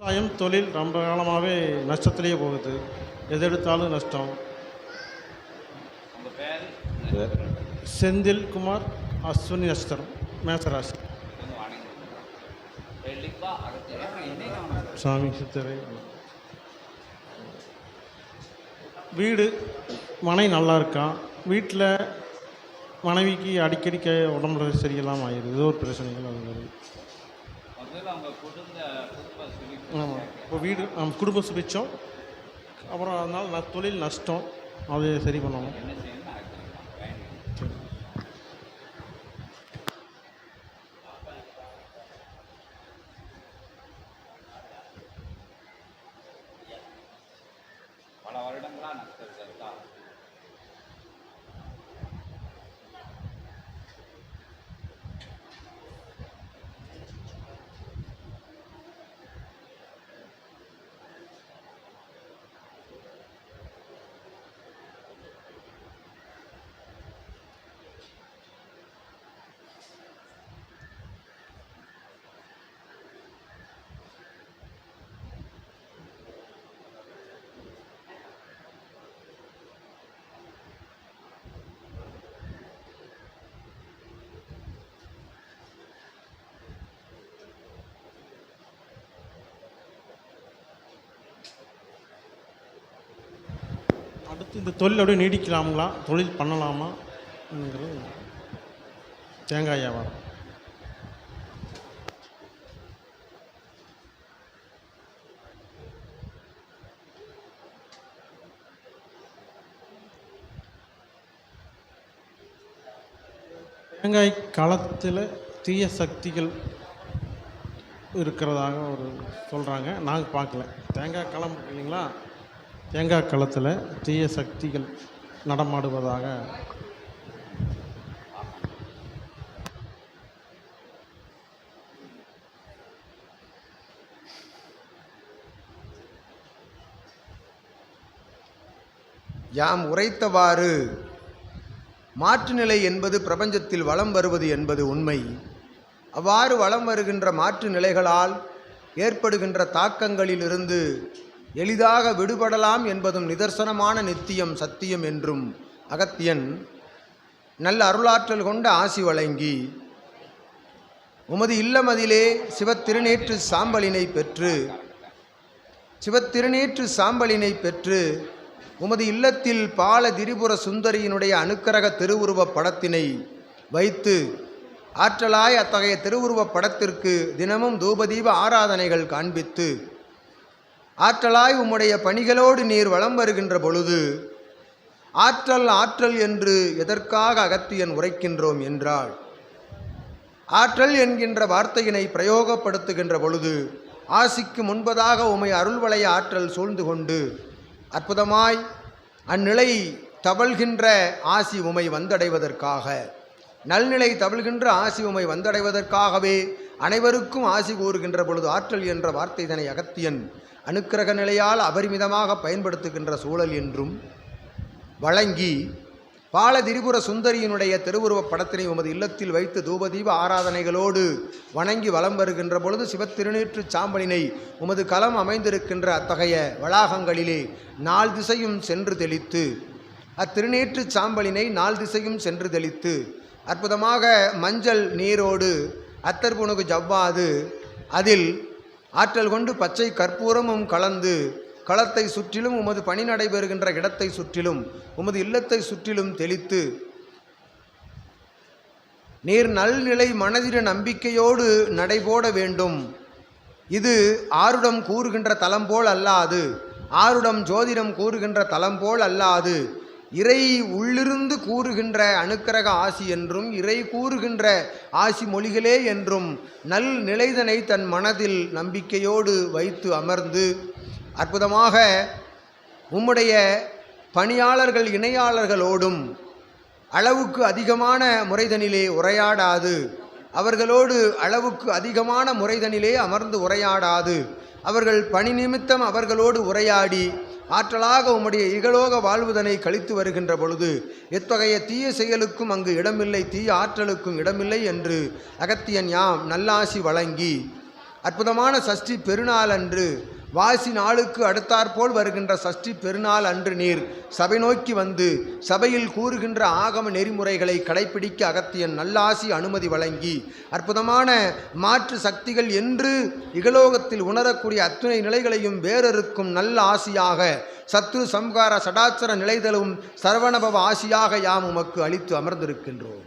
விவசாயம் தொழில் ரொம்ப காலமாகவே நஷ்டத்திலேயே போகுது. எது எடுத்தாலும் நஷ்டம். செந்தில் குமார் அஸ்வினி நஷ்டம் மேசராசி. சாமி சித்தரை. வீடு மனை நல்லா இருக்கான் வீட்டில் மனைவிக்கு அடிக்கடி உடம்புல சரியில்லாமல் ஆயிடுது. ஏதோ ஒரு பிரச்சனைகள் அது மாதிரி முதல்ல அவங்க குடும்ப குடும்ப சொல்லி ஆமாம் இப்போ வீடு ஆம், குடும்ப சுபிச்சம் அப்புறம் அதனால் நான் தொழில் நஷ்டம் அதை சரி பண்ணணும். பல வருடங்களா நஷ்டம் அடுத்து இந்த தொழில் அப்படியே நீடிக்கலாங்களா தொழில் பண்ணலாமாங்கிறது தேங்காய் வியாபாரம். தேங்காய் காலத்தில் தீய சக்திகள் இருக்கிறதாக ஒரு சொல்கிறாங்க நாங்கள் பார்க்கல. தேங்காய் களம் இல்லைங்களா? தேங்காய் களத்தில் தீய சக்திகள் நடமாடுவதாக யாம் உரைத்தவாறு மாற்றுநிலை என்பது பிரபஞ்சத்தில் வளம் வருவது என்பது உண்மை. அவ்வாறு வலம் வருகின்ற மாற்று நிலைகளால் ஏற்படுகின்ற தாக்கங்களிலிருந்து எளிதாக விடுபடலாம் என்பதும் நிதர்சனமான நித்தியம் சத்தியம் என்றும் அகத்தியன் நல்ல அருளாற்றல் கொண்ட ஆசி வழங்கி உமது இல்லமதிலே சிவத்திருநேற்று சாம்பலினை பெற்று சிவத்திருநேற்று சாம்பலினை பெற்று உமது இல்லத்தில் பால திரிபுர சுந்தரியினுடைய அனுக்கரக திருவுருவப் படத்தினை வைத்து ஆற்றலாய் அத்தகைய திருவுருவப் படத்திற்கு தினமும் தூபதீப ஆராதனைகள் காண்பித்து ஆற்றலாய் உம்முடைய பணிகளோடு நீர் வலம் வருகின்ற பொழுது ஆற்றல் ஆற்றல் என்று எதற்காக அகத்தியன் உரைக்கின்றோம் என்றால் ஆற்றல் என்கின்ற வார்த்தையினை பிரயோகப்படுத்துகின்ற பொழுது ஆசிக்கு முன்பதாக உமை அருள்வளைய ஆற்றல் சூழ்ந்து கொண்டு அற்புதமாய் அந்நிலை தவழ்கின்ற ஆசி உமை வந்தடைவதற்காக நல்நிலை தவழ்கின்ற ஆசி உமை வந்தடைவதற்காகவே அனைவருக்கும் ஆசி கூறுகின்ற பொழுது ஆற்றல் என்ற வார்த்தை இதனை அகத்தியன் அனுக்கிரக நிலையால் அபரிமிதமாக பயன்படுத்துகின்ற சூழல் என்றும் வழங்கி பால திரிபுர சுந்தரியினுடைய திருவுருவப் படத்தினை உமது இல்லத்தில் வைத்து தூபதீப ஆராதனைகளோடு வணங்கி வலம் வருகின்ற பொழுது சிவத்திருநீற்று சாம்பலினை உமது களம் அமைந்திருக்கின்ற அத்தகைய வளாகங்களிலே நாள் திசையும் சென்று தெளித்து அத்திருநீற்று சாம்பலினை நாள் திசையும் சென்று தெளித்து அற்புதமாக மஞ்சள் நீரோடு அத்தர்புணுகு ஜவ்வாது அதில் ஆற்றல் கொண்டு பச்சை கற்பூரமும் கலந்து களத்தை சுற்றிலும் உமது பணி நடைபெறுகின்ற இடத்தை சுற்றிலும் உமது இல்லத்தை சுற்றிலும் தெளித்து நீர் நல்நிலை மனதிட நம்பிக்கையோடு நடைபோட வேண்டும். இது ஆருடம் கூறுகின்ற தலம் போல் அல்லாது ஆருடம் ஜோதிடம் கூறுகின்ற தலம் போல் அல்லாது இறை உள்ளிருந்து கூறுகின்ற அணுக்கரக ஆசி என்றும் இறை கூறுகின்ற ஆசி மொழிகளே என்றும் நல் நிலைதனை தன் மனதில் நம்பிக்கையோடு வைத்து அமர்ந்து அற்புதமாக உம்முடைய பணியாளர்கள் இணையாளர்களோடும் அளவுக்கு அதிகமான முறைதனிலே உரையாடாது. அவர்களோடு அளவுக்கு அதிகமான முறைதனிலே அமர்ந்து உரையாடாது. அவர்கள் பணி நிமித்தம் அவர்களோடு உரையாடி ஆற்றலாக உம்முடைய இகலோக வாழ்வுதனை கழித்து வருகின்ற பொழுது எத்தகைய தீய செயலுக்கும் அங்கு இடமில்லை தீய ஆற்றலுக்கும் இடமில்லை என்று அகத்தியன் யாம் நல்லாசி வழங்கி அற்புதமான சஷ்டி பெருநாள் அன்று வாசி நாளுக்கு அடுத்தாற்போல் வருகின்ற சஷ்டி பெருநாள் அன்று நீர். சபை நோக்கி வந்து சபையில் கூறுகின்ற ஆகம நெறிமுறைகளை கடைப்பிடிக்க அகத்தியன் நல்லாசி அனுமதி வழங்கி அற்புதமான மாற்று சக்திகள் என்று இகலோகத்தில் உணரக்கூடிய அத்துணை நிலைகளையும் வேறறுக்கும் நல்ல ஆசியாக சத்ரு சம்கார சடாச்சர நிலைதலும் சரவணபவ ஆசியாக யாம் உமக்கு அளித்து அமர்ந்திருக்கின்றோம்.